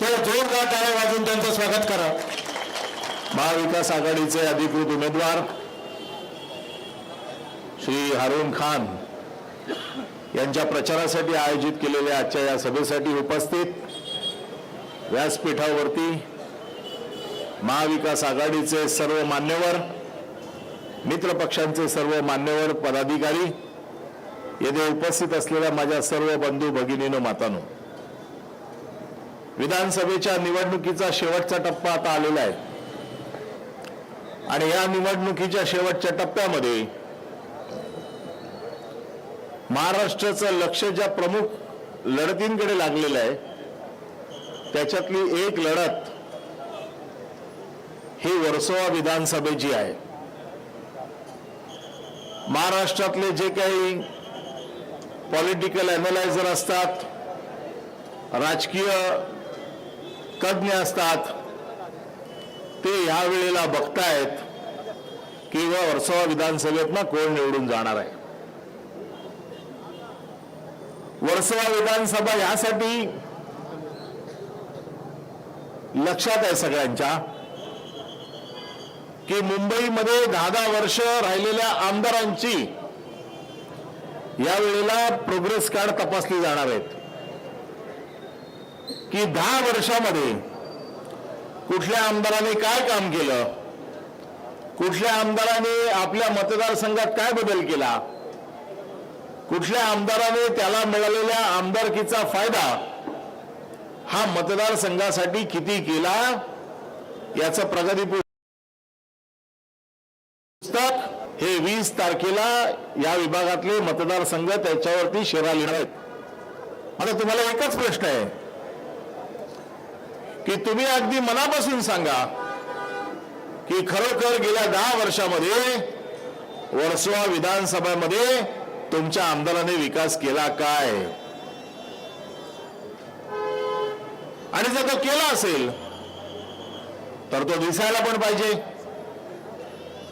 तर जोरदार टाळ्या वाजून त्यांचं स्वागत करा. महाविकास आघाडीचे अधिकृत उमेदवार श्री हारून खान यांच्या प्रचारासाठी आयोजित केलेल्या आजच्या या सभेसाठी उपस्थित व्यासपीठावरती महाविकास आघाडीचे सर्व मान्यवर मित्र पक्षांचे सर्व मान्यवर पदाधिकारी येथे उपस्थित असलेल्या माझ्या सर्व बंधू भगिनीनो मातानो विधानसभेच्या निवडणुकीचा शेवटचा टप्पा आता आलेला आहे. आणि या निवडणुकीच्या शेवटच्या टप्प्यामध्ये महाराष्ट्राचं लक्ष ज्या प्रमुख लढतींकडे लागलेलं आहे त्याच्यातली एक लढत ही वर्सोवा विधानसभेची आहे. महाराष्ट्रातले जे काही पॉलिटिकल अॅनालायझर असतात राजकीय तज्ज्ञ असतात. ते या वेळेला बघतायत किंवा वर्सोवा विधानसभेतनं कोण निवडून जाणार आहे. वर्सोवा विधानसभा यासाठी लक्षात आहे सगळ्यांच्या की मुंबईमध्ये दहा दहा वर्ष राहिलेल्या आमदारांची या वेळेला प्रोग्रेस कार्ड तपासली जाणार आहेत. की दहा वर्षामध्ये कुठल्या आमदाराने काय काम केलं? कुठल्या आमदाराने आपल्या मतदारसंघात काय बदल केला? कुठल्या आमदाराने त्याला मिळालेल्या आमदारकीचा फायदा हा मतदारसंघासाठी किती केला? याचं प्रगती पुस्तक हे वीस तारखेला या विभागातले मतदारसंघ त्याच्यावरती शेरा लिहिणार आहेत. आता तुम्हाला एकच प्रश्न आहे. की तुम्ही अगदी मनापासून सांगा की खरोखर गेल्या दहा वर्षामध्ये वर्सोवा विधानसभेमध्ये तुमच्या आमदाराने विकास केला काय? आणि जर तो केला असेल तर तो दिसायला पण पाहिजे.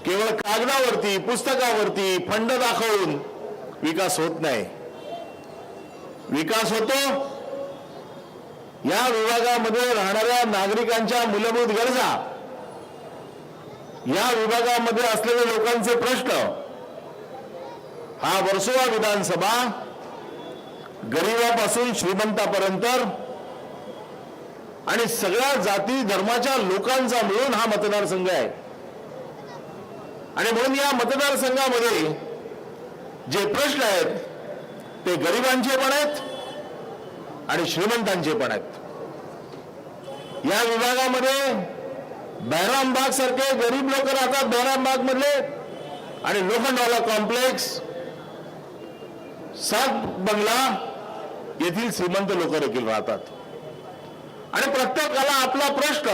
केवळ कागदावरती पुस्तकावरती फंड दाखवून विकास होत नाही. विकास होतो या विभागामध्ये राहणाऱ्या नागरिकांच्या मूलभूत गरजा. या विभागामध्ये असलेल्या लोकांचे प्रश्न. हा वर्सोवा विधानसभा गरिबापासून श्रीमंतापर्यंत आणि सगळ्या जाती धर्माच्या लोकांचा मिळून हा मतदारसंघ आहे. आणि म्हणून या मतदारसंघामध्ये जे प्रश्न आहेत ते गरिबांचे पण आहेत आणि श्रीमंतांचे पण आहेत. या विभागामध्ये बहरामबाग सारखे गरीब लोक राहतात बहरामबाग मधले. आणि लोखंडवाला कॉम्प्लेक्स सात बंगला येथील श्रीमंत लोक देखील राहतात. आणि प्रत्येकाला आपला प्रश्न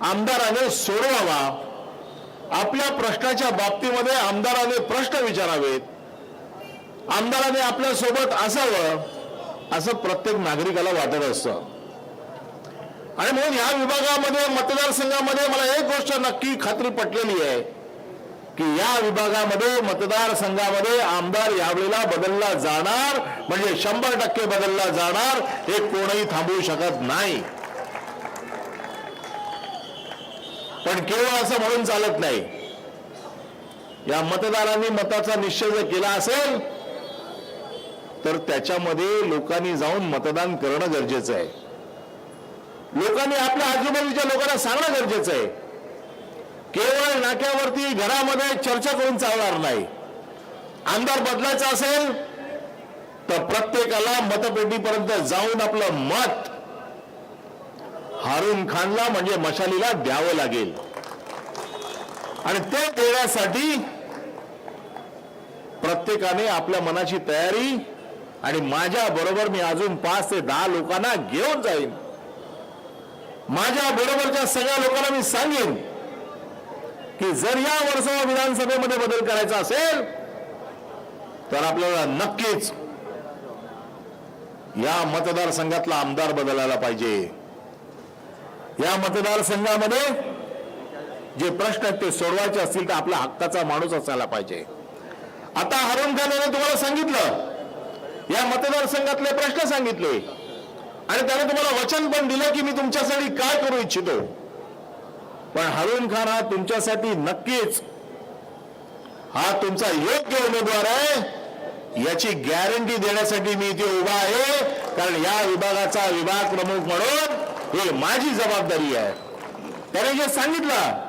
आमदाराने सोडवावा. आपल्या प्रश्नाच्या बाबतीमध्ये आमदाराने प्रश्न विचारावेत. आमदाराने आपल्यासोबत असावं. असं प्रत्येक नागरिकाला वाटत असतं. आणि म्हणून या विभागामध्ये मतदारसंघामध्ये मला एक गोष्ट नक्की खात्री पटलेली आहे की या विभागामध्ये मतदारसंघामध्ये आमदार यावेळेला बदलला जाणार म्हणजे शंभर टक्के बदलला जाणार हे कोणीही थांबवू शकत नाही. पण केवळ असं म्हणून चालत नाही. या मतदारांनी मताचा निश्चय जर केला असेल तर त्याच्यामध्ये लोकांनी जाऊन मतदान करणं गरजेचं आहे. लोकांनी आपल्या आजूबाजूच्या लोकांना सांगणं गरजेचं आहे. केवळ नाक्यावरती घरामध्ये चर्चा करून चालणार नाही. आमदार बदलायचा असेल तर प्रत्येकाला मतपेटीपर्यंत जाऊन आपलं मत हारून खानला म्हणजे मशालीला द्यावं लागेल. आणि ते देण्यासाठी प्रत्येकाने आपल्या मनाची तयारी आणि माझ्या बरोबर मी अजून पाच ते दहा लोकांना घेऊन जाईन. माझ्या बरोबरच्या सगळ्या लोकांना मी सांगेन की जर या वर्सोवा विधानसभेमध्ये बदल करायचा असेल तर आपल्याला नक्कीच या मतदारसंघातला आमदार बदलायला पाहिजे. या मतदारसंघामध्ये जे प्रश्न आहेत ते सोडवायचे असतील तर आपल्या हक्काचा माणूस असायला पाहिजे. आता हरून खान तुम्हाला सांगितलं या मतदारसंघातले प्रश्न सांगितले. आणि त्याने तुम्हाला वचन पण दिलं की मी तुमच्यासाठी काय करू इच्छितो. पण हरुण खान हा तुमच्यासाठी नक्कीच हा तुमचा योग्य उमेदवार आहे. याची गॅरंटी देण्यासाठी मी इथे उभा आहे. कारण या विभागाचा विभाग प्रमुख म्हणून हे माझी जबाबदारी आहे. त्याने जे सांगितलं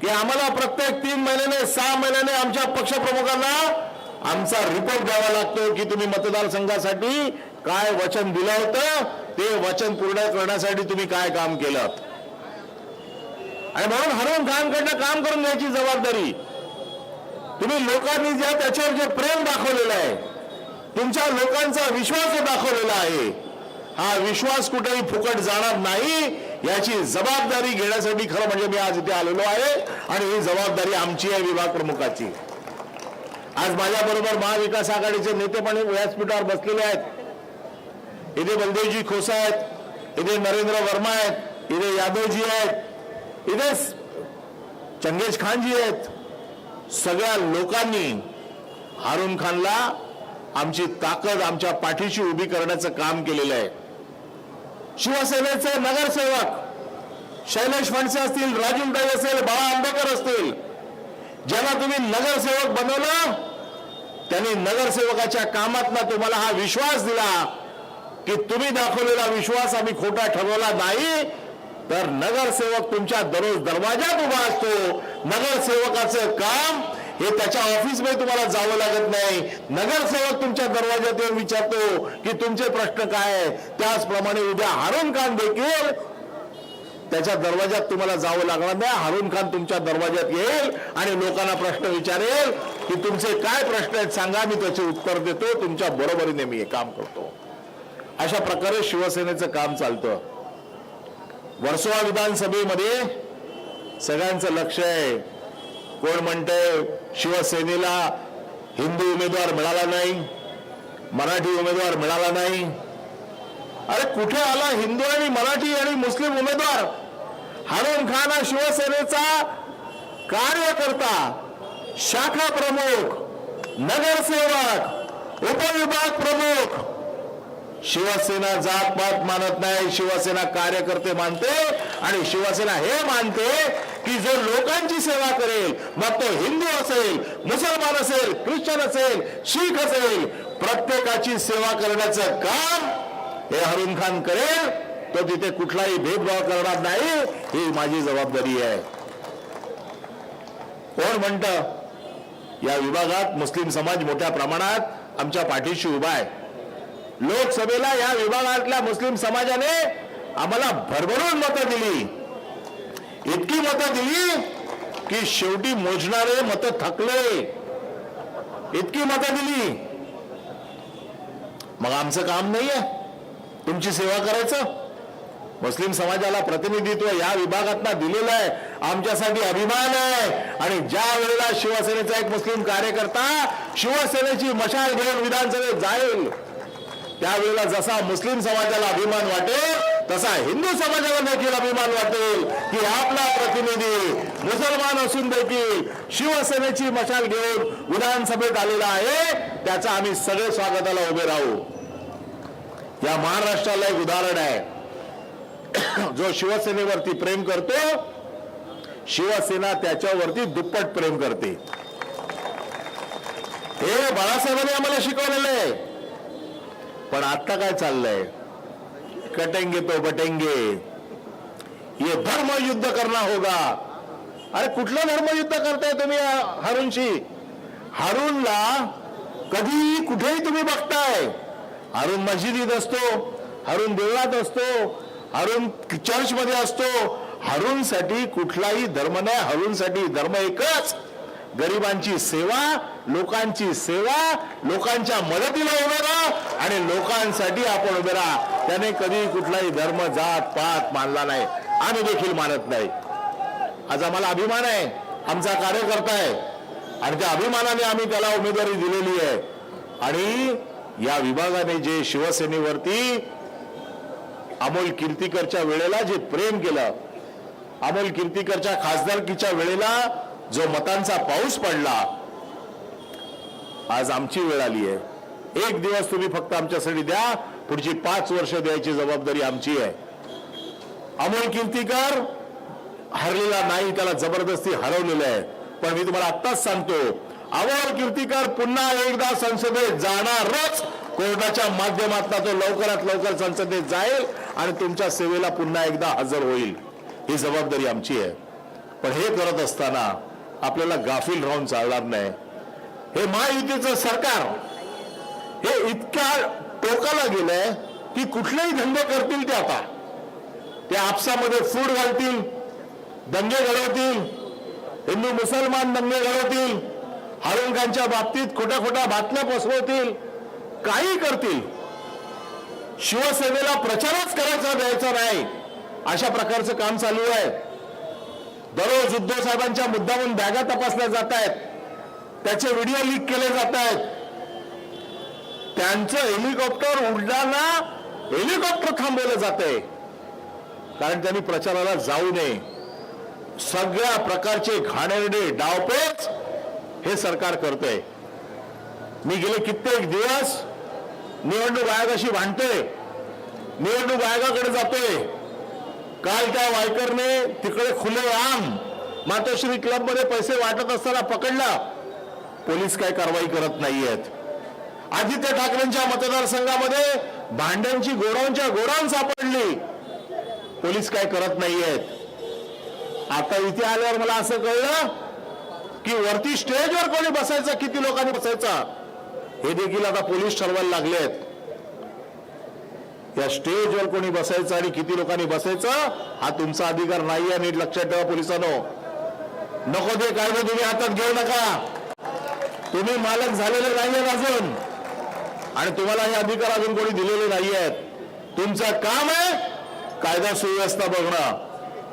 की आम्हाला प्रत्येक तीन महिन्याने सहा महिन्याने आमच्या पक्षप्रमुखांना आमचा रिपोर्ट द्यावा लागतो की तुम्ही मतदारसंघासाठी काय वचन दिलं होतं? ते वचन पूर्ण करण्यासाठी तुम्ही काय काम केलं? आणि म्हणून हरवून खानकडनं काम करून घ्यायची जबाबदारी. तुम्ही लोकांनी ज्या त्याच्यावर जे प्रेम दाखवलेलं आहे तुमच्या लोकांचा विश्वास दाखवलेला आहे. हा विश्वास कुठेही फुकट जाणार नाही याची जबाबदारी घेण्यासाठी खरं म्हणजे मी आज इथे आलेलो आहे आणि ही जबाबदारी आमची आहे विभाग प्रमुखाची. आज माझ्याबरोबर महाविकास आघाडीचे नेते पण व्यासपीठावर बसलेले आहेत. इथे बलदेवजी खोसा आहेत इथे नरेंद्र वर्मा आहेत इथे यादवजी आहेत इथे चंगेज खानजी आहेत. सगळ्या लोकांनी हारून खानला आमची ताकद आमच्या पाठीशी उभी करण्याचं काम केलेलं आहे. शिवसेनेचे नगरसेवक शैलेश फणसे असतील राजीव राजूताई असेल बाळा आंबेकर असतील ज्यांना तुम्ही नगरसेवक बनवलं त्यांनी नगरसेवकाच्या कामातला तुम्हाला हा विश्वास दिला की तुम्ही दाखवलेला विश्वास आम्ही खोटा ठरवला नाही तर नगरसेवक तुमच्या दररोज दरवाजात उभा असतो. नगरसेवकाचं काम हे त्याच्या ऑफिसमध्ये तुम्हाला जावं लागत नाही. नगरसेवक तुमच्या दरवाजात येऊन विचारतो की तुमचे प्रश्न काय आहे त्याचप्रमाणे उद्या हारून खान देखील त्याच्या दरवाजात तुम्हाला जावं लागणार नाही. हारून खान तुमच्या दरवाज्यात येईल आणि लोकांना प्रश्न विचारेल की तुमचे काय प्रश्न आहेत सांगा मी त्याचे उत्तर देतो. तुमच्या बरोबरीने मी हे काम करतो. अशा प्रकारे शिवसेनेचं काम चालतं. वर्सोवा विधानसभेमध्ये सगळ्यांचं लक्ष आहे. कोण म्हणतंय शिवसेनेला हिंदू उमेदवार मिळाला नाही मराठी उमेदवार मिळाला नाही अरे कुठे आला हिंदू आणि मराठी आणि मुस्लिम उमेदवार? हारून खान हा शिवसेनेचा कार्यकर्ता शाखा प्रमुख नगरसेवक उपविभाग प्रमुख. शिवसेना जात पात मानत नाही शिवसेना कार्यकर्ते मानते आणि शिवसेना हे मानते की जो लोकांची सेवा करेल मग तो हिंदू असेल मुसलमान असेल ख्रिश्चन असेल शीख असेल प्रत्येकाची सेवा करण्याचं काम हे हरून खान करेल तो तिथे कुठलाही भेदभाव करणार नाही ही माझी जबाबदारी आहे. कोण म्हणत? या विभागात मुस्लिम समाज मोठ्या प्रमाणात आमच्या पाठीशी उभा आहे. लोकसभेला या विभागातल्या मुस्लिम समाजाने आम्हाला भरभरून मतं दिली. इतकी मतं दिली की शेवटी मोजणारे मतं थकले. इतकी मतं दिली. मग आमचं काम नाहीये. तुमची सेवा करायचं? मुस्लिम समाजाला प्रतिनिधित्व या विभागातनं दिलेलं आहे. आमच्यासाठी अभिमान आहे. आणि ज्या वेळेला शिवसेनेचा एक मुस्लिम कार्यकर्ता शिवसेनेची मशाल घेऊन विधानसभेत जाईल त्यावेळेला जसा मुस्लिम समाजाला अभिमान वाटेल तसा हिंदू समाजाला देखील अभिमान वाटेल की आपला प्रतिनिधी मुसलमान असून देखील शिवसेनेची मशाल घेऊन विधानसभेत आलेला आहे. त्याचा आम्ही सगळे स्वागताला उभे राहू. या महाराष्ट्राला एक उदाहरण आहे. जो शिवसेनेवरती प्रेम करतो शिवसेना त्याच्यावरती दुप्पट प्रेम करते. हे बाळासाहेबांनी आम्हाला शिकवलेलं आहे. पण आता काय चाललंय? कटेंगे तो बटेंगे. ये धर्म युद्ध करना होगा. अरे कुठलं धर्मयुद्ध करताय तुम्ही हारूनशी? हारूनला कधी कुठेही तुम्ही बघताय. अरुण मस्जिदीत असतो अरुण देवळात असतो अरुण चर्चमध्ये असतो. हरुणसाठी कुठलाही धर्म नाही हरुणसाठी धर्म एकच. गरिबांची सेवा लोकांची सेवा लोकांच्या मदतीला उभे राहा आणि लोकांसाठी आपण उभे राहा. त्याने कधी कुठलाही धर्म जात पात मानला नाही. आम्ही देखील मानत नाही. आज आम्हाला अभिमान आहे. आमचा कार्यकर्ता आहे. आणि त्या अभिमानाने आम्ही त्याला उमेदवारी दिलेली आहे. आणि या विभागाने जे शिवसेनेवरती अमोल कीर्तीकरच्या वेळेला जे प्रेम केलं अमोल कीर्तीकरच्या खासदारकीच्या वेळेला जो मतांचा पाऊस पडला आज आमची वेळ आली आहे. एक दिवस तुम्ही फक्त आमच्यासाठी द्या पुढची पाच वर्ष द्यायची जबाबदारी आमची आहे. अमोल कीर्तीकर हरलेला नाही त्याला जबरदस्ती हरवलेलं आहे. पण मी तुम्हाला आत्ताच सांगतो अमोल कीर्तीकर पुन्हा एकदा संसदेत जाणारच. कोर्टाच्या माध्यमातून तो लवकरात लवकर संसदेत जाईल आणि तुमच्या सेवेला पुन्हा एकदा हजर होईल. ही जबाबदारी आमची आहे. पण हे करत असताना आपल्याला गाफील राहून चालणार नाही. हे महायुतीचं सरकार हे इतक्या टोकाला गेलंय की कुठलेही धंदे करतील ते आता. ते आपसामध्ये फूड घालतील दंगे घडवतील हिंदू मुसलमान दंगे घडवतील हळुंकांच्या बाबतीत खोट्या खोट्या बातम्या पसरवतील काही करतील. शिवसेनेला प्रचारच करायचा द्यायचा नाही. अशा प्रकारचं काम चालू आहे. दररोज उद्धव साहेबांच्या मुद्दामून बॅगा तपासल्या जात आहेत. त्याचे व्हिडिओ लीक केले जात आहेत. त्यांचं हेलिकॉप्टर उडताना हेलिकॉप्टर थांबवलं जात आहे कारण त्यांनी प्रचाराला जाऊ नये. सगळ्या प्रकारचे घाणेरडे डावपेच हे सरकार करतंय. मी गेले कित्येक दिवस निवडणूक आयोगाशी भांडतोय. निवडणूक आयोगाकडे जातोय. काल त्या वायकरने तिकडे खुले आम मातोश्री क्लबमध्ये पैसे वाटत असताना पकडला. पोलीस काय कारवाई करत नाहीयेत. आदित्य ठाकरेंच्या मतदारसंघामध्ये भांड्यांची गोडाऊनच्या गोडाऊन सापडली. पोलीस काय करत नाहीयेत. आता इथे आल्यावर मला असं कळलं की वरती स्टेजवर कोणी बसायचं? किती लोकांनी बसायचा? हे देखील आता पोलीस ठरवायला लागलेत. या स्टेजवर कोणी बसायचं आणि किती लोकांनी बसायचं हा तुमचा अधिकार नाही आहे नीट लक्षात ठेवा पोलिसांनो. नको ते कायदे तुम्ही हातात घेऊ नका. तुम्ही मालक झालेले नाहीयेत अजून. आणि तुम्हाला हे अधिकार अजून कोणी दिलेले नाही आहेत तुमचं काम आहे कायदा सुव्यवस्था बघणं.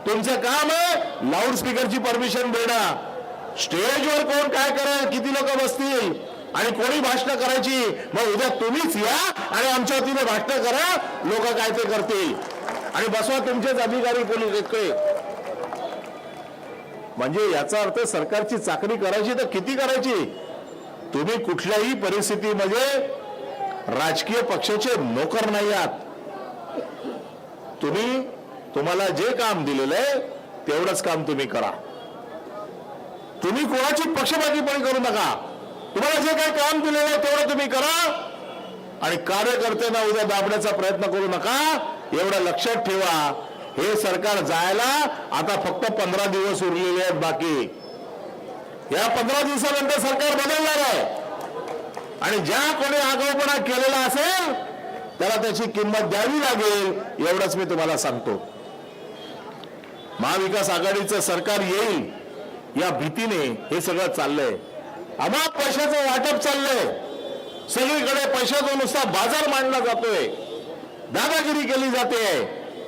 तुमचं काम आहे लाऊडस्पीकरची परमिशन देणं. स्टेजवर कोण काय करेल किती लोक बसतील आणि कोणी भाषणं करायची? मग उद्या तुम्हीच या आणि आमच्या वतीने भाषणं करा लोक काय ते करतील. आणि बसवा तुमचेच अधिकारी पोलीस इतके. म्हणजे याचा अर्थ सरकारची चाकरी करायची तर किती करायची? तुम्ही कुठल्याही परिस्थितीमध्ये राजकीय पक्षाचे नोकर नाही आहात. तुम्ही तुम्हाला जे काम दिलेलं आहे तेवढंच काम तुम्ही करा. तुम्ही कोणाची पक्षपातीपणी करू नका. तुम्हाला जे काही काम दिलेलं आहे तेवढं तुम्ही करा. आणि कार्यकर्त्यांना उद्या दाबण्याचा प्रयत्न करू नका. एवढं लक्षात ठेवा. हे सरकार जायला आता फक्त पंधरा दिवस उरलेले आहेत बाकी. या पंधरा दिवसानंतर सरकार बदलणार आहे. आणि ज्या कोणी आगाऊपणा केलेला असेल त्याला त्याची किंमत द्यावी लागेल एवढंच मी तुम्हाला सांगतो. महाविकास आघाडीचं सरकार येईल. या भीतीने हे सगळं चाललंय. अमाप पैशाचं वाटप चाललंय. सगळीकडे पैशाचा नुसता बाजार मांडला जातोय. दादागिरी केली जाते.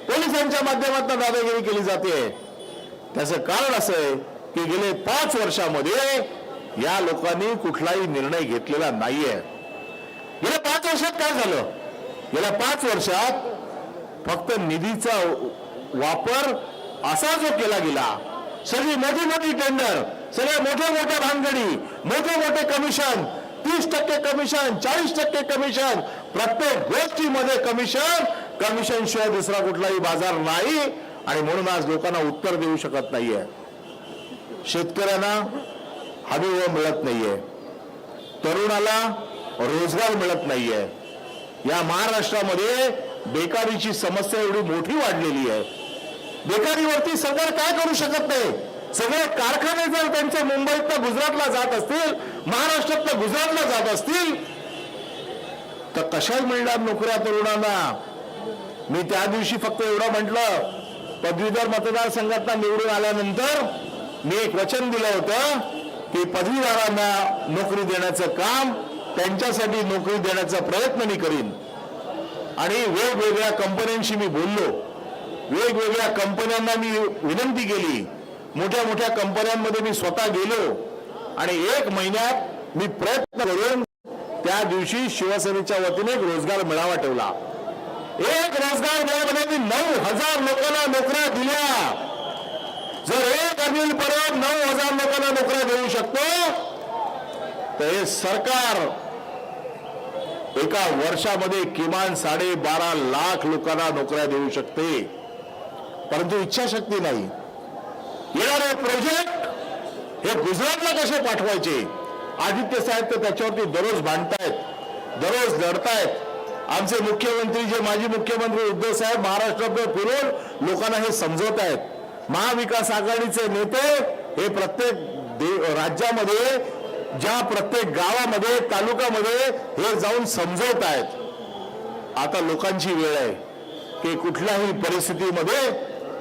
पोलिसांच्या माध्यमातून दादागिरी केली जाते. त्याचं कारण असं आहे की गेले पाच वर्षामध्ये या लोकांनी कुठलाही निर्णय घेतलेला नाहीये. गेल्या पाच वर्षात काय झालं? गेल्या पाच वर्षात फक्त निधीचा वापर असा जो केला गेला सगळी मोठी मोठी टेंडर सगळ्या मोठ्या मोठ्या भानगडी मोठे मोठे कमिशन तीस टक्के कमिशन चाळीस टक्के कमिशन प्रत्येक गोष्टीमध्ये कमिशन कमिशन शिवाय दुसरा कुठलाही बाजार नाही. आणि म्हणून आज लोकांना उत्तर देऊ शकत नाहीये. शेतकऱ्यांना हमी व मिळत नाहीये. तरुणाला रोजगार मिळत नाहीये. या महाराष्ट्रामध्ये बेकारीची समस्या एवढी मोठी वाढलेली आहे. बेकारीवरती सरकार काय करू शकत नाही? सगळे कारखाने जर त्यांचे मुंबईत गुजरातला जात असतील महाराष्ट्रात गुजरातला जात असतील तर कशा मिळणार नोकऱ्या तरुणांना? मी त्या दिवशी फक्त एवढं म्हटलं पदवीधर मतदारसंघात निवडून आल्यानंतर मी एक वचन दिलं होतं की पदवीधरांना नोकरी देण्याचं काम त्यांच्यासाठी नोकरी देण्याचा प्रयत्न मी करीन. आणि वेगवेगळ्या कंपन्यांशी मी बोललो. वेगवेगळ्या कंपन्यांना मी विनंती केली. मोठ्या मोठ्या कंपन्यांमध्ये मी स्वतः गेलो आणि एक महिन्यात मी प्रयत्न करून त्या दिवशी शिवसेनेच्या वतीने एक रोजगार मेळावा ठेवला. एक रोजगार मेळाव्याने नऊ हजार लोकांना नोकऱ्या दिल्या. जर एक अनिल परब नऊ हजार लोकांना नोकऱ्या देऊ शकतो तर हे सरकार एका वर्षामध्ये किमान साडेबारा लाख लोकांना नोकऱ्या देऊ शकते. परंतु इच्छाशक्ती नाही. येणारे प्रोजेक्ट हे गुजरातला कसे पाठवायचे? आदित्य साहेब तर त्याच्यावरती दररोज भांडतायत दररोज लढतायत. आमचे मुख्यमंत्री जे माजी मुख्यमंत्री उद्धव साहेब महाराष्ट्रात फिरून लोकांना हे समजवत आहेत महाविकास आघाडीचे नेते हे प्रत्येक दे- राज्यामध्ये ज्या प्रत्येक गावामध्ये तालुक्यामध्ये हे जाऊन समजवत आहेत आता लोकांची वेळ आहे की कुठल्याही परिस्थितीमध्ये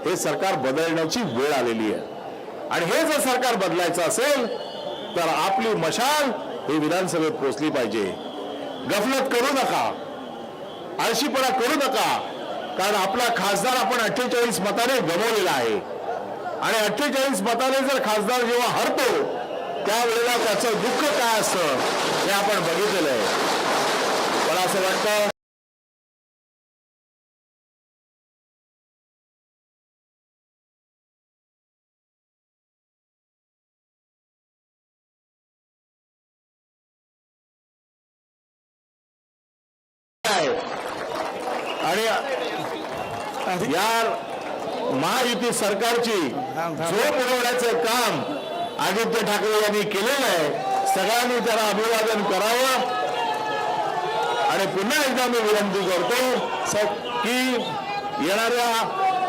हे सरकार बदलण्याची वेळ आलेली आहे. आणि हे जर सरकार बदलायचं असेल तर आपली मशाल ही विधानसभेत पोहोचली पाहिजे. गफलत करू नका. आळशीपणा करू नका. कारण आपला खासदार आपण अठ्ठेचाळीस मताने गमवलेला आहे. आणि अठ्ठेचाळीस मताने जर खासदार जेव्हा हरतो त्यावेळेला त्याचं दुःख काय असतं हे आपण बघितलेलं आहे. मला असं वाटतं आणि या महायुती सरकारची झोप उडवण्याचं काम आदित्य ठाकरे यांनी केलेलं आहे. सगळ्यांनी त्याला अभिवादन करावं. आणि पुन्हा एकदा मी विनंती करतो की येणाऱ्या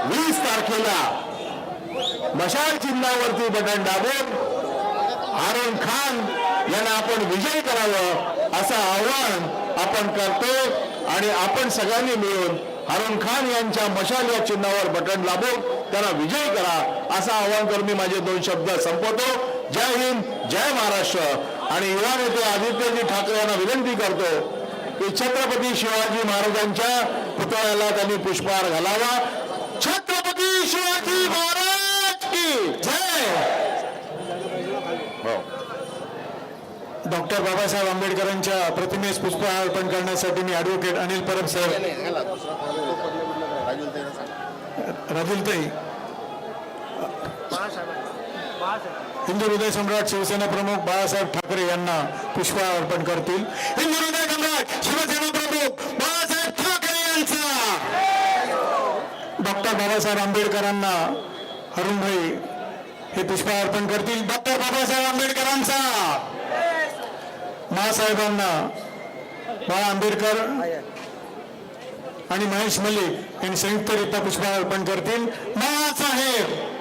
वीस तारखेला मशाल चिन्हावरती बटन दाबून हारून खान यांना आपण विजयी करावं असं आव्हान आपण करतो. आणि आपण सगळ्यांनी मिळून हारून खान यांच्या मशाल या चिन्हावर बटन लाभून त्यांना विजयी करा असं आवाहन करून मी माझे दोन शब्द संपवतो. जय हिंद जय महाराष्ट्र. आणि युवा नेते आदित्यजी ठाकरे यांना विनंती करतो की छत्रपती शिवाजी महाराजांच्या पुतळ्याला त्यांनी पुष्पहार घालावा. छत्रपती शिवाजी महाराज की जय हो डॉक्टर बाबासाहेब आंबेडकरांच्या प्रतिमेस पुष्पहार अर्पण करण्यासाठी मी ऍडव्होकेट अनिल परब साहेब राजुलताई हिंदू हृदय सम्राट शिवसेना प्रमुख बाळासाहेब ठाकरे यांना पुष्पहार अर्पण करतील. हिंदू हृदय सम्राट शिवसेना प्रमुख बाळासाहेब ठाकरे यांचा. डॉक्टर बाबासाहेब आंबेडकरांना अरुणभाई हे पुष्पहार अर्पण करतील. डॉक्टर बाबासाहेब आंबेडकरांचा. बाळासाहेबांना बाळा आंबेडकर आणि महेश मल्लिक यांनी संयुक्तरित्या पुष्पहार अर्पण करतील. बाळासाहेब